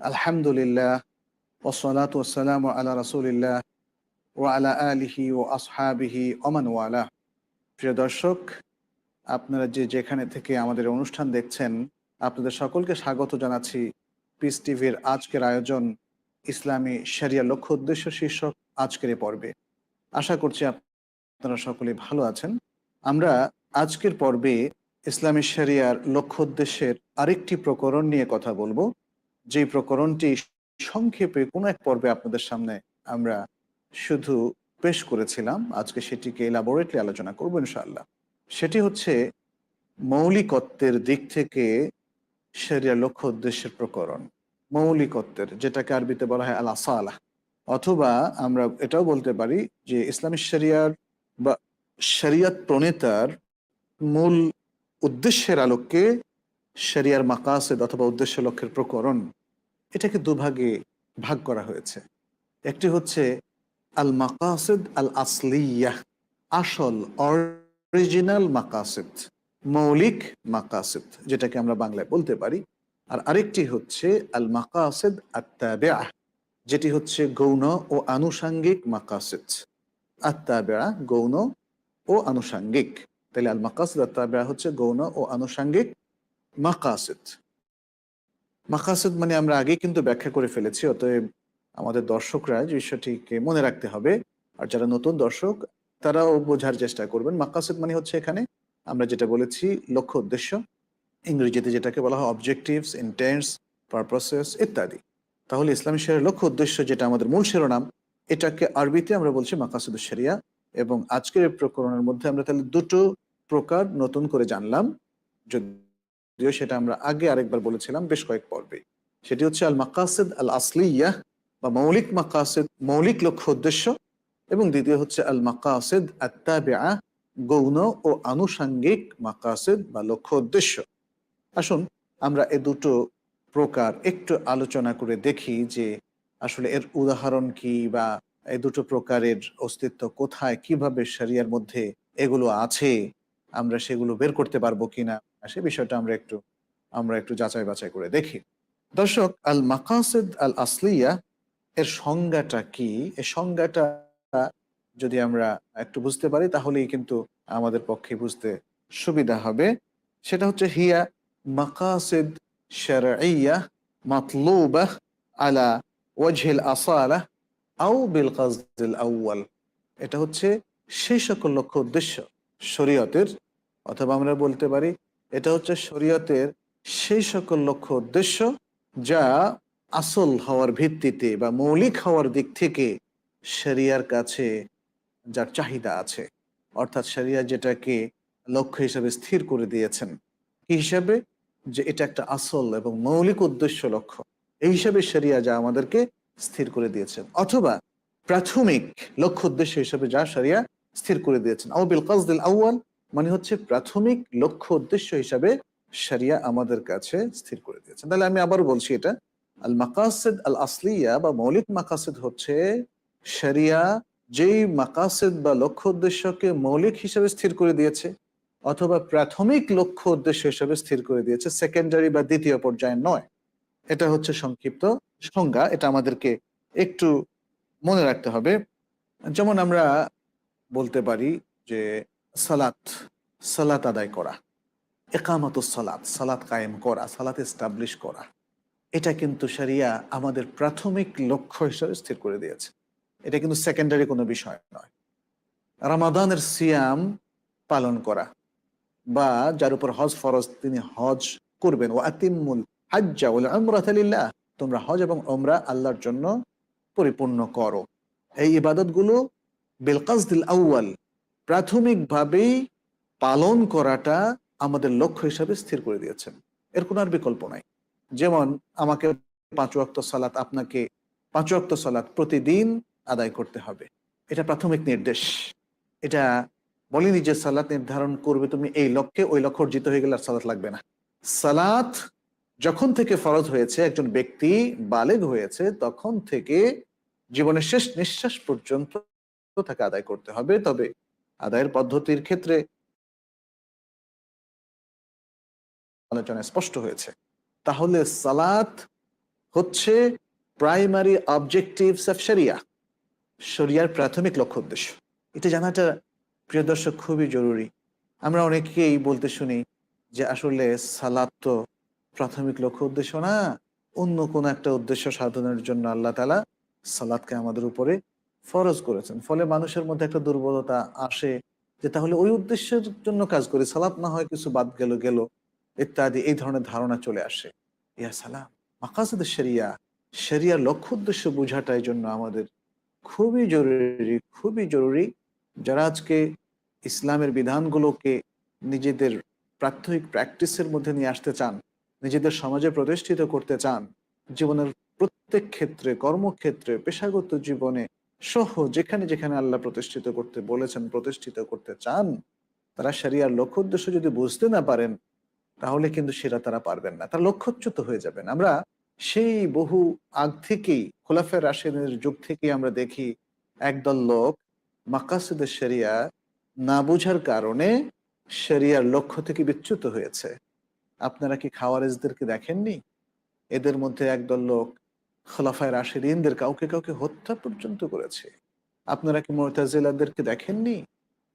আলহামদুলিল্লাহ ওসলাত ওসালাম আল্লাহ রসুলিল্লাহ ও আলা আলিহি ও আসহাবিহি ওমানওয়ালা প্রিয় দর্শক, আপনারা যে যেখানে থেকে আমাদের অনুষ্ঠান দেখছেন, আপনাদের সকলকে স্বাগত জানাচ্ছি পিস টিভির আজকের আয়োজন ইসলামী সেরিয়া লক্ষ্য উদ্দেশ্য শীর্ষক আজকের পর্বে। আশা করছি আপনারা সকলে ভালো আছেন। আমরা আজকের পর্বে ইসলামী শরিয়ার লক্ষ্য উদ্দেশ্যের আরেকটি প্রকরণ নিয়ে কথা বলব। যে প্রকরণটি সংক্ষেপে কোনো এক পর্বে আপনাদের সামনে আমরা শুধু পেশ করেছিলাম, আজকে সেটিকে এলাবোরেটলি আলোচনা করব ইনশাআল্লাহ। সেটি হচ্ছে মৌলিকত্বের দিক থেকে শরিয়ার লক্ষ্য উদ্দেশ্যের প্রকরণ। মৌলিকত্বের, যেটাকে আরবিতে বলা হয় আল আসালাহ অথবা আমরা এটাও বলতে পারি যে ইসলামী শরিয়ার বা শরিয়ত প্রণেতার মূল উদ্দেশ্যের আলোকে শরিয়ার মাকাসেদ অথবা উদ্দেশ্য লক্ষ্যের প্রকরণ এটাকে দুভাগে ভাগ করা হয়েছে। একটি হচ্ছে আল মাকাসেদ আল আসলিয়াহ আসল অরিজিনাল মাকাসেদ, মৌলিক মাকাসেদ, যেটাকে আমরা বাংলায় বলতে পারি। আর আরেকটি হচ্ছে আল মাকাসেদ আত্মাবেআ যেটি হচ্ছে গৌণ ও আনুষাঙ্গিক মাকাসেদ। আত্মাবেআ গৌণ ও আনুষাঙ্গিক। তাহলে আল মাকাসিদ আত্মাবেআ হচ্ছে গৌণ ও আনুষাঙ্গিক মাকাসিদ। মাকাসিদ মানে আমরা আগে কিন্তু ব্যাখ্যা করে ফেলেছি, অতএব আমাদের দর্শকরা যে বিষয়টিকে মনে রাখতে হবে, আর যারা নতুন দর্শক, তারাও বোঝার চেষ্টা করবেন। মাকাসিদ মানে হচ্ছে এখানে আমরা যেটা বলেছি, লক্ষ্য উদ্দেশ্য, ইংরেজিতে যেটাকে বলা হয় অবজেক্টিভস ইন্টেন্স পারপাসেস ইত্যাদি। তাহলে ইসলামী শরিয়ার লক্ষ্য উদ্দেশ্য যেটা আমাদের মূল শিরোনাম, এটাকে আরবিতে আমরা বলছি মাকাসুদ শরিয়া এবং আজকের প্রকরণের মধ্যে আমরা তাহলে দুটো প্রকার নতুন করে জানলাম। যদিও সেটা আমরা আগে আরেকবার বলেছিলাম বেশ কয়েক পর্বে সেটি হচ্ছে আল মাকাসেদ আল আসলিয়া বা মৌলিক মাকাসেদ, মৌলিক লক্ষ্য উদ্দেশ্য এবং দ্বিতীয় হচ্ছে আল মাকাসেদ আত্মাবেআ গৌণ ও আনুষাঙ্গিক মাকাসেদ বা লক্ষ্য উদ্দেশ্য। আসুন আমরা এ দুটো প্রকার একটু আলোচনা করে দেখি যে আসলে এর উদাহরণ কি বা এই দুটো প্রকারের অস্তিত্ব কোথায়, কীভাবে শরিয়ার মধ্যে এগুলো আছে, আমরা সেগুলো বের করতে পারব কিনা, সে বিষয়টা আমরা একটু আমরা একটু যাচাই বাছাই করে দেখি। দর্শক, আল মাকাসেদ আল আসলিয়া, এর সংজ্ঞাটা কি? এর সংজ্ঞাটা যদি আমরা একটু বুঝতে পারি, তাহলেই কিন্তু আমাদের পক্ষে বুঝতে সুবিধা হবে। সেটা হচ্ছে, হিয়া মাকাসেদ শারঈয়া মাতলুবাহ আলা ওয়াজহিল আসালাহ আউ বিল কাজদিল এটা হচ্ছে সেই সকল লক্ষ্য উদ্দেশ্য শরীয়তের, অথবা আমরা বলতে পারি এটা হচ্ছে শরীয়তের সেই সকল লক্ষ্য উদ্দেশ্য যা আসল হওয়ার ভিত্তিতে বা মৌলিক হওয়ার দিক থেকে শরিয়ার কাছে যার চাহিদা আছে। অর্থাৎ শরিয়া যেটাকে লক্ষ্য হিসাবে স্থির করে দিয়েছেন। কি হিসাবে? যে এটা একটা আসল এবং মৌলিক উদ্দেশ্য লক্ষ্য। এই হিসাবে শরিয়া যা আমাদেরকে স্থির করে দিয়েছেন। অথবা প্রাথমিক লক্ষ্য উদ্দেশ্য হিসেবে যা সারিয়া স্থির করে দিয়েছেন। আউবিল কাজদিল আউয়াল মানে হচ্ছে প্রাথমিক লক্ষ্য উদ্দেশ্য হিসাবে সারিয়া আমাদের কাছে স্থির করে দিয়েছেন। তাহলে আমি আবার বলছি এটা, আল মাকাসেদ আল আসলিয়া বা মৌলিক মাকাসেদ হচ্ছে সারিয়া যেই মাকাসেদ বা লক্ষ্য উদ্দেশ্যকে মৌলিক হিসাবে স্থির করে দিয়েছে, অথবা প্রাথমিক লক্ষ্য উদ্দেশ্য হিসাবে স্থির করে দিয়েছে, সেকেন্ডারি বা দ্বিতীয় পর্যায়ে নয়। এটা হচ্ছে সংক্ষিপ্ত সংজ্ঞা। এটা আমাদেরকে একটু মনে রাখতে হবে। যেমন আমরা বলতে পারি যে সালাত সালাত আদায় করা, একামত সালাত সালাত কায়েম করা, সালাত এস্টাবলিশ করা। এটা কিন্তু সারিয়া আমাদের প্রাথমিক লক্ষ্য হিসাবে স্থির করে দিয়েছে। এটা কিন্তু সেকেন্ডারি কোনো বিষয় নয়। রামাদানের সিয়াম পালন করা বা যার উপর হজ ফরজ তিনি হজ করবেন। ও আতিমুল হাজ্জা উল আমরাতালিল্লাহ তোমরা হজ এবং ওমরা আল্লাহর জন্য পরিপূর্ণ করো। এই ইবাদতগুলো বেলকাজদিল আউয়াল, প্রাথমিকভাবেই পালন করাটা আমাদের লক্ষ্য হিসাবে স্থির করে দিয়েছেন। এর কোনো আর বিকল্প নাই। যেমন আমাকে পাঁচ অক্ত সালাত, আপনাকে পাঁচ অক্ত সালাত প্রতিদিন আদায় করতে হবে। এটা প্রাথমিক নির্দেশ। এটা বলিনি যে সালাত নির্ধারণ করবে তুমি এই লক্ষ্যে, ওই লক্ষ্য অর্জিত হয়ে গেলে আর সালাত লাগবে না। সালাত যখন থেকে ফরজ হয়েছে, একজন ব্যক্তি বালেগ হয়েছে, তখন থেকে জীবনের শেষ নিঃশ্বাস পর্যন্ত তাকে আদায় করতে হবে। তবে আদায়ের পদ্ধতির ক্ষেত্রে আলোচনা স্পষ্ট হয়েছে। তাহলে সালাত হচ্ছে প্রাইমারি অবজেক্টিভস অফ শরিয়া শরিয়ার প্রাথমিক লক্ষ্য উদ্দেশ্য। এটা জানাটা, প্রিয় দর্শক, খুবই জরুরি। আমরা অনেকেই বলতে শুনি যে আসলে সালাত তো প্রাথমিক লক্ষ্য উদ্দেশ্য না, অন্য কোনো একটা উদ্দেশ্য সাধনের জন্য আল্লাহ তালা সালাদকে আমাদের উপরে ফরজ করেছেন। ফলে মানুষের মধ্যে একটা দুর্বলতা আসে যে তাহলে ওই উদ্দেশ্যের জন্য কাজ করি, সালাত না হয় কিছু বাদ গেল গেল, ইত্যাদি, এই ধরনের ধারণা চলে আসে। ইয়া সালাম, মাকাসদ শরিয়া শরিয়ার লক্ষ্য উদ্দেশ্য বোঝাটাই জন্য আমাদের খুবই জরুরি খুবই জরুরি। যারা আজকে ইসলামের বিধানগুলোকে নিজেদের প্রাত্যহিক প্র্যাকটিসের মধ্যে নিয়ে আসতে চান নিজেদের সমাজে প্রতিষ্ঠিত করতে চান, জীবনের প্রত্যেক ক্ষেত্রে, কর্মক্ষেত্রে, পেশাগত জীবনে সহ যেখানে যেখানে আল্লাহ প্রতিষ্ঠিত করতে বলেছেন, প্রতিষ্ঠিত করতে চান, তারা সারিয়ার লক্ষ্য উদ্দেশ্য যদি বুঝতে না পারেন, তাহলে কিন্তু সেটা তারা পারবেন না। তারা লক্ষ্যচ্যুত হয়ে যাবেন। আমরা সেই বহু আগ থেকেই খোলাফের রাশিদের যুগ থেকেই আমরা দেখি, একদল লোক মাকাসুদের শরিয়া না বোঝার কারণে শরিয়ার লক্ষ্য থেকে বিচ্যুত হয়েছে। আপনারা কি খাওয়ারেজদেরকে দেখেননি? এদের মধ্যে একদল লোক খোলাফায় রাশিদিনদের কাউকে কাউকে হত্যা পর্যন্ত করেছে। আপনারা কি মোরতাজিলাদেরকে দেখেননি?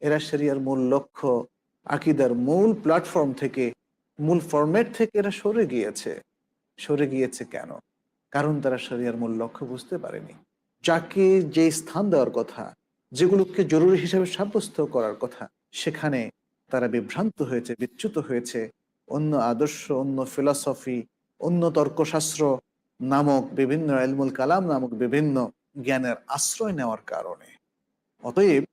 এরা শরিয়ার মূল লক্ষ্য, আকিদার মূল প্ল্যাটফর্ম থেকে, মূল ফরম্যাট থেকে এরা সরে গিয়েছে। সরে গিয়েছে কেন? কারণ তারা শরিয়ার মূল লক্ষ্য বুঝতে পারেনি। যাকে যে স্থান দেওয়ার কথা, যেগুলোকে জরুরি হিসেবে সাব্যস্ত করার কথা, সেখানে তারা বিভ্রান্ত হয়েছে, বিচ্যুত হয়েছে। অন্য আদর্শ, অন্য ফিলসফি অন্য তর্কশাস্ত্র নামক বিভিন্ন এলমুল কালাম নামক বিভিন্ন জ্ঞানের আশ্রয় নেওয়ার কারণে। অতএব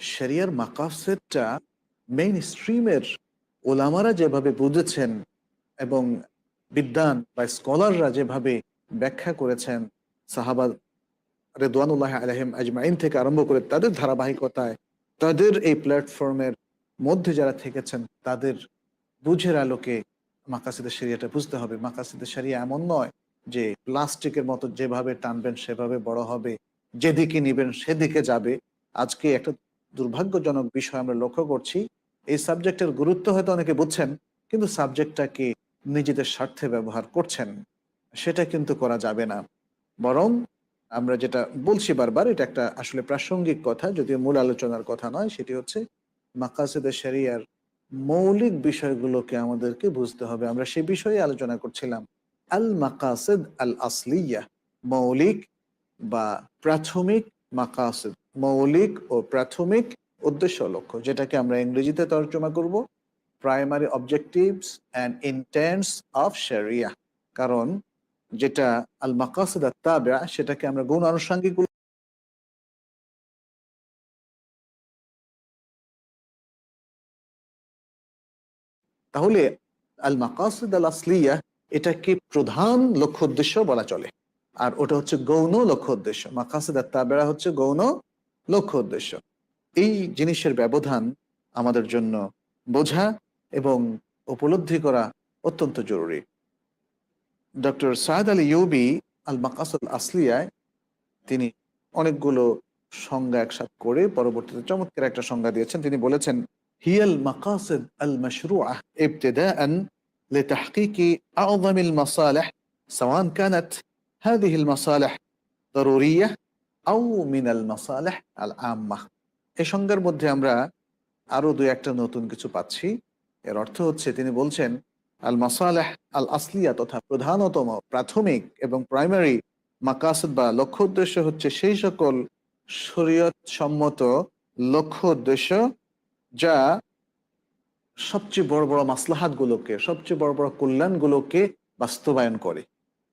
শরিয়ার মাকাসেরটা মেইন স্ট্রিমের ওলামারা যেভাবে বুঝেছেন এবং বিদ্যান বা স্কলাররা যেভাবে ব্যাখ্যা করেছেন, সাহাবা রেদওয়ানুল্লাহ আলহিম আজমাইন থেকে আরম্ভ করে তাদের ধারাবাহিকতায়, তাদের এই প্ল্যাটফর্মের মধ্যে যারা থেকেছেন, তাদের বুঝের আলোকে মাকাসিদের সেরিয়াটা বুঝতে হবে। মাকাসিদের সেরিয়া এমন নয় যে প্লাস্টিকের মতো যেভাবে টানবেন, সেভাবে বড় হবে, যেদিকে নিবেন, সেদিকে যাবে। আজকে একটা দুর্ভাগ্যজনক বিষয় আমরা লক্ষ্য করছি। এই সাবজেক্টের গুরুত্ব হয়তো অনেকে বুঝছেন, কিন্তু সাবজেক্টটাকে নিজেদের স্বার্থে ব্যবহার করছেন। সেটা কিন্তু করা যাবে না। বরং আমরা যেটা বলছি বারবার, এটা একটা আসলে প্রাসঙ্গিক কথা, যদিও মূল আলোচনার কথা নয়, সেটি হচ্ছে মাকাসেদের শরিয়ার মৌলিক বিষয়গুলোকে আমাদেরকে বুঝতে হবে। আমরা সে বিষয়ে আলোচনা করছিলাম। আল মাকাসেদ আল আসলিয়া, মৌলিক বা প্রাথমিক মাকাসেদ। মৌলিক ও প্রাথমিক উদ্দেশ্য লক্ষ্য, যেটাকে আমরা ইংরেজিতে তর্জমা করব। Primary objectives and intents of Sharia কারণ যেটা আল মাকাসেদ তাবা সেটাকে আমরা গুণ আনুষঙ্গিক তাহলে আল মাকাসিদ আল আসলিয়া এটাকে প্রধান লক্ষ্য উদ্দেশ্য বলা চলে। আর ওটা হচ্ছে গৌণ লক্ষ্য উদ্দেশ্য। মাকাসিদ তাবেরা হচ্ছে গৌণ লক্ষ্য উদ্দেশ্য। এই জিনিসের ব্যবধান আমাদের জন্য বোঝা এবং উপলব্ধি করা অত্যন্ত জরুরি। ডক্টর সায়দ আলী ইউবি আল মাকাসুল আসলিয়ায় তিনি অনেকগুলো সংজ্ঞা একসাথ করে পরবর্তীতে চমৎকার একটা সংজ্ঞা দিয়েছেন। তিনি বলেছেন হিয়াল মাকাসিদ আল মশরুআহ ابتداء لتحقيق أعظم المصالح سواء كانت هذه المصالح ضرورية أو من المصالح العامة এই সংজ্ঞার মধ্যে আমরা আরো দুই একটা নতুন কিছু পাচ্ছি এর অর্থ হচ্ছে তিনি বলছেন আল মাসালেহ আল আসলিয়া তথা প্রধানতম প্রাথমিক এবং প্রাইমারি মাকাসদ বা লক্ষ্য উদ্দেশ্য হচ্ছে সেই সকল শরীয়ত সম্মত লক্ষ্য উদ্দেশ্য যা সবচেয়ে বড় বড় মাসলাহাত গুলোকে সবচেয়ে বড় বড় কল্যাণগুলোকে বাস্তবায়ন করে।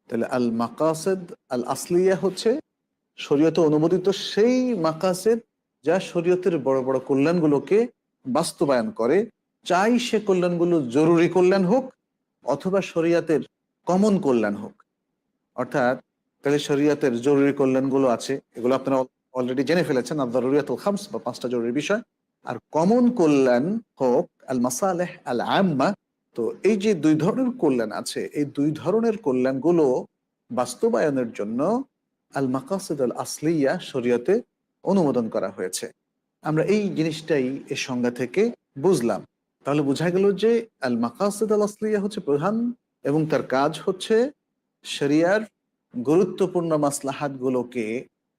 তাহলে আল মাকাসেদ আল আসলিয়া হচ্ছে শরীয়ত অনুমোদিত সেই মাকাসেদ যা শরীয়তের বড় বড় কল্যাণগুলোকে বাস্তবায়ন করে। চাই সে কল্যাণগুলো জরুরি কল্যাণ হোক অথবা শরিয়াতের কমন কল্যাণ হোক। অর্থাৎ তাহলে শরিয়াতের জরুরি কল্যাণগুলো আছে, এগুলো আপনারা অলরেডি জেনে ফেলেছেন আর জরুরিয়াতুল খামস বা পাঁচটা জরুরি বিষয়। আর কমন কল্যাণ হোক আল মাসালেহ আল আম্মা তো এই যে দুই ধরনের কল্যাণ আছে, এই দুই ধরনের কল্যাণগুলো বাস্তবায়নের জন্য আল মাকাসিদ আল আসলিয়া শরীয়তে অনুমোদন করা হয়েছে। আমরা এই জিনিসটাই এই সংজ্ঞা থেকে বুঝলাম। তাহলে বোঝা গেল যে আল মাকাসিদ আল আসলিয়া হচ্ছে প্রধান এবং তার কাজ হচ্ছে শরিয়ার গুরুত্বপূর্ণ মাসলাহাতগুলোকে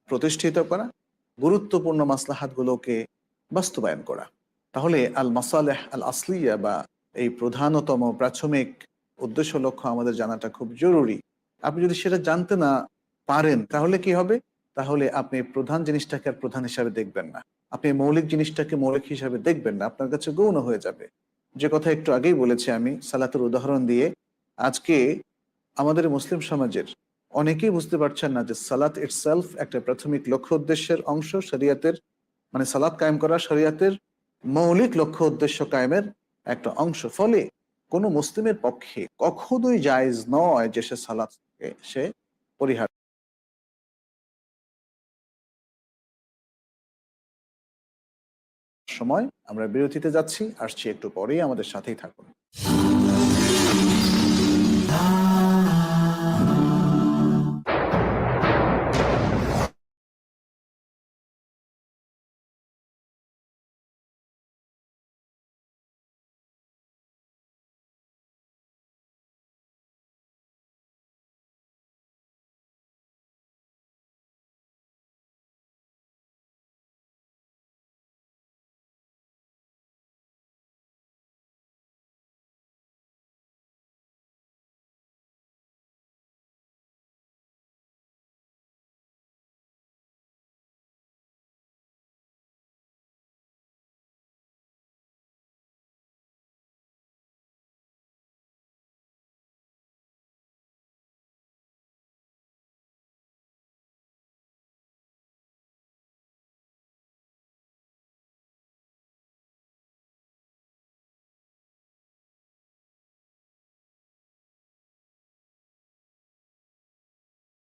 প্রতিষ্ঠিত করা, গুরুত্বপূর্ণ মাসলাহাতগুলোকে বাস্তবায়ন করা। তাহলে আল মাসালেহ আল আসলিয়া বা এই প্রধানতম প্রাথমিক উদ্দেশ্য লক্ষ্য আমাদের জানাটা খুব জরুরি। আপনি যদি সেটা জানতে না পারেন তাহলে কি হবে? তাহলে আপনি প্রধান জিনিসটাকে আর প্রধান হিসাবে দেখবেন না। আপনি মৌলিক জিনিসটাকে মৌলিক হিসাবে দেখবেন না আপনার কাছে গৌণ হয়ে যাবে। যে কথা একটু আগেই বলেছি আমি সালাতের উদাহরণ দিয়ে আজকে আমাদের মুসলিম সমাজের অনেকেই বুঝতে পারছেন না যে সালাত ইটসেলফ একটা প্রাথমিক লক্ষ্য উদ্দেশ্যের অংশ শরিয়াতের মানে সালাত কায়েম করা শরিয়াতের মৌলিক লক্ষ্য উদ্দেশ্য কায়েমের একটা অংশ। ফলে কোনো মুসলিমের পক্ষে কখনোই জায়েজ নয় যে সে সালাতকে সে পরিহার সময় আমরা বিরতিতে যাচ্ছি, আসছি একটু পরেই আমাদের সাথেই থাকুন।